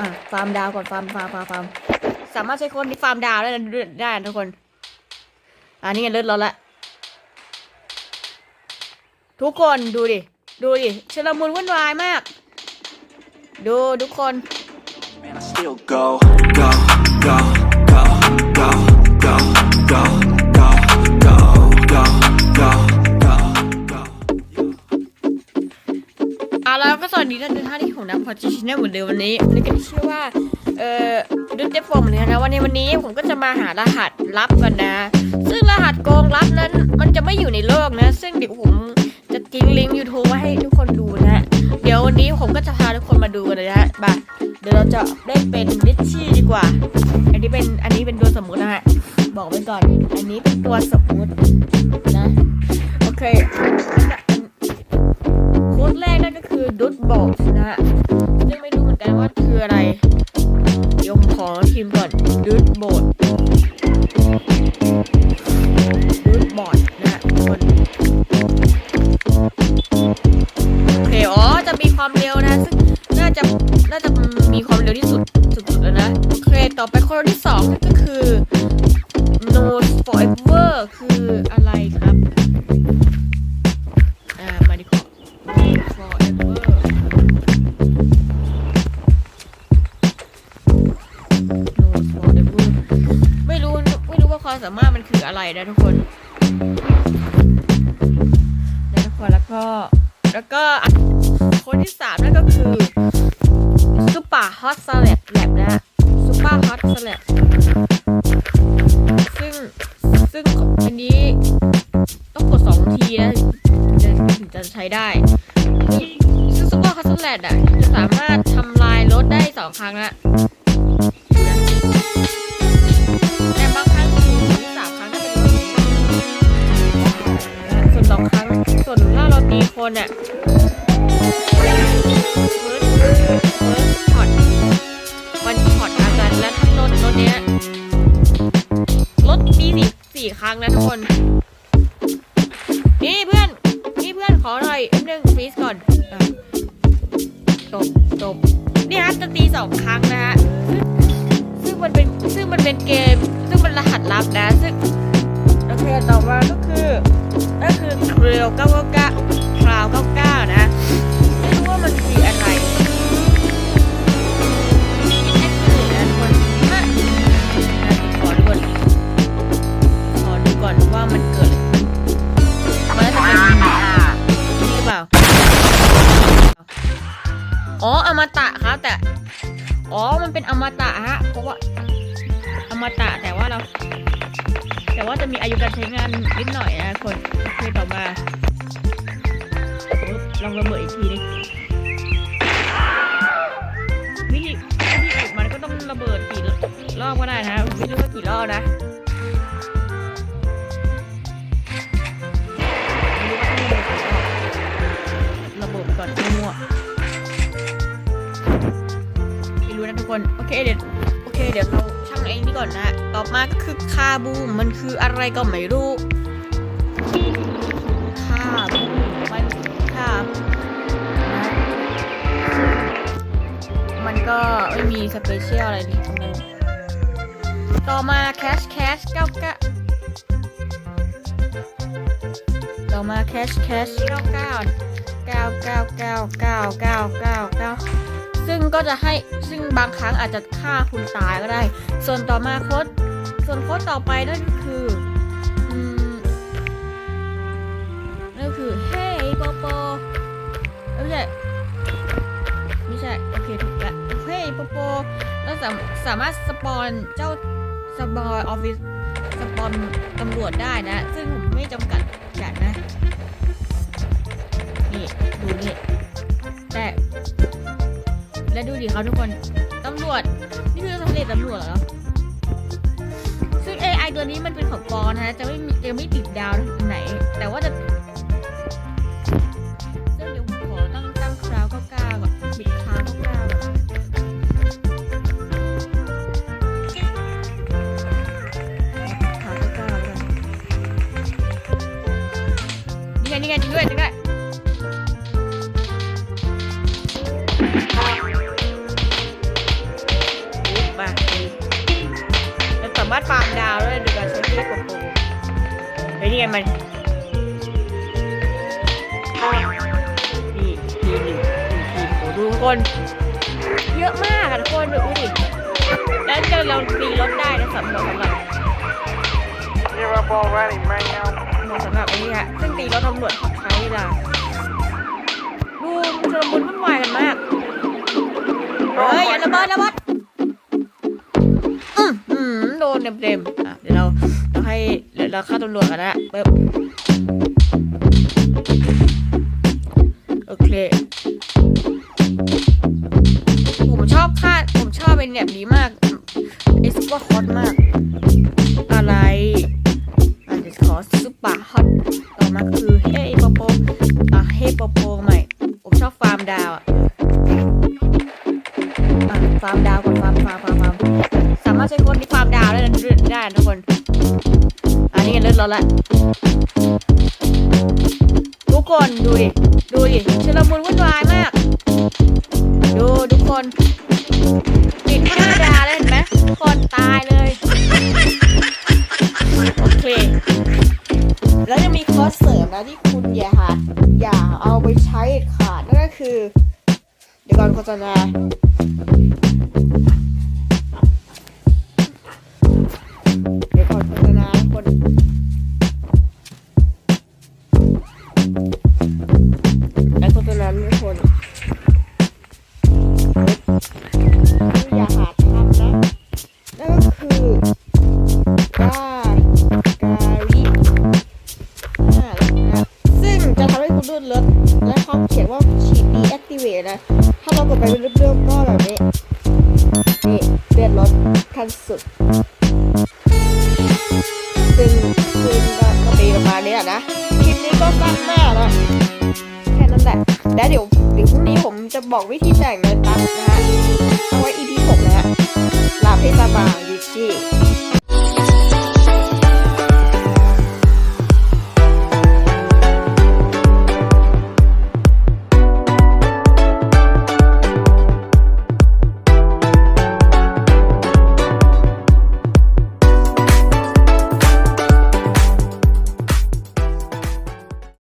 อะฟาร์มดาวก่อนฟาร์มฟาร์มฟาร์มฟาร์มสามารถใช้คนที่ฟาร์มดาวได้ได้ทุกคนอันนี้เลือดร้อนละทุกคนดูดิ ดูดิชลมุนวุ่นวายมาก ดูทุกคน Man, I still go, go, go, go, go, go, go, go, go, go, เอาแล้วก็สวัสดีท่านทุกท่านที่ผมนะพอจิชินเหมือนเดิมวันนี้นี่ก็ชื่อว่า เอ่อดูเจฟฟมเหมือนกันนะวันนี้วันนี้ผมก็จะมาหารหัสลับกันนะ ซึ่งรหัสโกงลับนั้นมันจะไม่อยู่ในโลกนะ ซึ่งเดี๋ยวผมจะทิ้งลิงก์ YouTube ไว้ให้ทุกคนดูนะ เดี๋ยววันนี้ผมก็จะพาทุกคนมาดูกันเลยนะบ่าเดี๋ยวเราจะเล่นเป็นลิชชี่ดีกว่า อันนี้เป็นอันนี้เป็นตัวสมมุตินะฮะบอกไว้ก่อน อันนี้เป็นตัวสมมุติ ดุดบอกนะฮะซึ่งไม่รู้เหมือนกันว่าคืออะไร เดี๋ยวผมขอพิมพ์ก่อนดุดบอดดุดบอดนะฮะคนโอเคอ๋อจะมีความเร็วนะ ซึ่งน่าจะน่าจะมีความเร็วที่สุดสุดๆแล้วนะ โอเค ต่อไปข้อที่สองนั่ก็คือ นะทุกคนนะทุกคนแล้วก็แล้วก็คนที่สามนั่นก็คือ super hot salad lab นะ super hot salad ซึ่งซึ่งอันนี้ต้องกดสองทีนะถึงจะถึงจะใช้ได้ ซึ่งซุปเปอร์คัสเตอร์แลดอะจะสามารถทำลายรถได้สองครั้งละ วนถ้าเราตีคนอะช็อตวันช็อตอาจารย์และทั้งรถรถเนี้ยรถมีสี่สี่ครั้งนะทุกคน นี่เพื่อน นี่เพื่อนขอหน่อยอันนึงฟรีซก่อนจบจบนี่ฮะจะตีสองครั้งนะฮะซึ่งมันเป็นซึ่งมันเป็นเกม ซึ่งมันรหัสลับนะ ซึ่งโอเคต่อมาก็คือ รือเปล่า อ๋ออมตะครับแต่ อ๋อ มันเป็นอมตะฮะ เพราะว่าอมตะแต่ว่าเรา แต่ว่าจะมีอายุการใช้งานนิดหน่อยนะคนโอเคต่อมาลองระเบิดอีกทีดิวิธีวิธีฝึกมันก็ต้องระเบิดกี่รอบก็ได้นะไม่รู้ว่ากี่รอบนะ เคเดี๋ยวโอเคเดี๋ยวเราช่างไอ้นี่ก่อนนะต่อมาก็คือคาบูมมันคืออะไรก็ไม่รู้คาบูมมันคาบนะมันก็ไม่มีสเปเชียลอะไรนี่ตรงนั้นต่อมาแคชแคชเก้าเก้าต่อมาแคชแคชเก้าเก้าเก้าเก้าเก้าเก้าเก้าเก้าเก้า ซึ่งก็จะให้ซึ่งบางครั้งอาจจะฆ่าคุณตายก็ได้ ส่วนต่อมาโค้ดส่วนโค้ดต่อไปนั่นก็คือนั่นก็คือ Hey โปโปอไม่ใช่ไม่ใช่โอเคถูกละ Hey โปโปเราสามสามารถสปอนเจ้าสปอยออฟฟิศสปอนตำรวจได้นะ ซึ่งผมไม่จำกัดจัดนะ นี่ ดูนี่แต่ และดูดิเขาทุกคนตำรวจนี่คือทำเลตำรวจเหรอซึ่ง AI ตัวนี้มันเป็นของปลอมนะฮะจะไม่จะไม่ติดดาวไหน แต่ว่าจะซึ่งเดี๋ยวผมขอตั้งตั้งคารถฟาร์มดาวได้โดยการใช้ที่กดโปรเฮ้ยนี่ไงมันนี่ทีมหนึ่งทีมโอ้ดูทุกคน เยอะมากทุกคนดูดิแล้วจะเราตีรถได้นะสำหรับสำหรับ Give up already, man. หมดสำหรับไอ้นี่ฮะซึ่งตีรถตำรวจขับใช้เวลาดูมันชุลมุนวุ่นวายกันมาก เฮ้ยอย่าระเบิดระเบิด เต็มเต็มๆอะเดี๋ยวเราเราให้เดี๋ยวเราเข้าตำรวจกันนะปึ๊บโอเคผมชอบค่าผมชอบเป็นแบบนี้มากไอ้ซุปเปอร์ฮอตมาก อะไรอันนี้ขอซุปเปอร์ฮอตต่อมาคือเฮ้ยโปโปอะเฮ้ยโปโปใหม่ผมชอบฟาร์มดาวอะอะฟาร์มดาวก่อนฟาร์มฟาร์มฟาร์มสามารถใช้คนที่ฟาร์ม ได้ทุกคน อันนี้เลือดร้อนละทุกคนดูดิ ดูดิชุลมุนวุ่นวายมาก ดูทุกคนปิดห้าดาวแล้วเห็นไหมทุกคนตายเลย โอเค แล้วยังมีคอร์สเสริมนะที่คุณอย่าหาอย่าเอาไปใช้ขาดนั่นก็คือ เดี๋ยวก่อนโฆษณา อย่าหาทำนะนั่นก็คือกาการิอ่านะซึ่งจะทำให้คุณลื่นรถและเขาเขียนว่าฉีด deactivate นะ ถ้าเรากดไปเรื่อยๆก็แบบนี้นี่เลื่อนรถขั้นสุด ซึ่งซึ่งก็ก็มีประมาณนี้แหละนะคลิปนี้ก็สั้นมากนะแค่นั้นแหละแล้วเดี๋ยว จะบอกวิธีแต่งในตั๊กนะฮะ เอาไว้ EP 6นะฮะลาเพสบาดิชี่